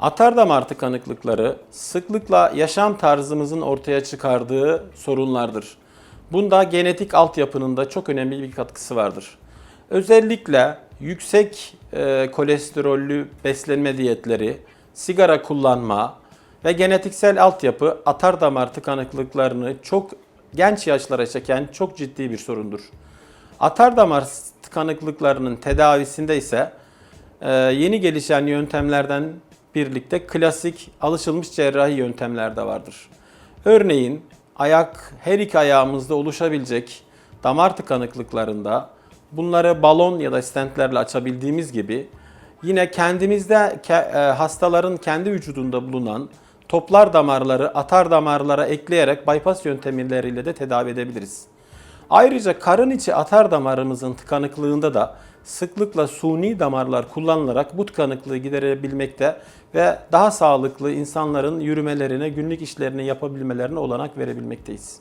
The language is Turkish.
Atardamar tıkanıklıkları sıklıkla yaşam tarzımızın ortaya çıkardığı sorunlardır. Bunda genetik altyapının da çok önemli bir katkısı vardır. Özellikle yüksek e, kolesterollü beslenme diyetleri, sigara kullanma ve genetiksel altyapı atardamar tıkanıklıklarını çok genç yaşlara çeken çok ciddi bir sorundur. Atardamar tıkanıklıklarının tedavisinde ise ee, yeni gelişen yöntemlerden birlikte klasik alışılmış cerrahi yöntemler de vardır. Örneğin ayak her iki ayağımızda oluşabilecek damar tıkanıklıklarında bunları balon ya da stentlerle açabildiğimiz gibi yine kendimizde ke- e, hastaların kendi vücudunda bulunan toplar damarları atar damarlara ekleyerek bypass yöntemleriyle de tedavi edebiliriz. Ayrıca karın içi atar damarımızın tıkanıklığında da sıklıkla suni damarlar kullanılarak bu tıkanıklığı giderebilmekte ve daha sağlıklı insanların yürümelerine, günlük işlerini yapabilmelerine olanak verebilmekteyiz.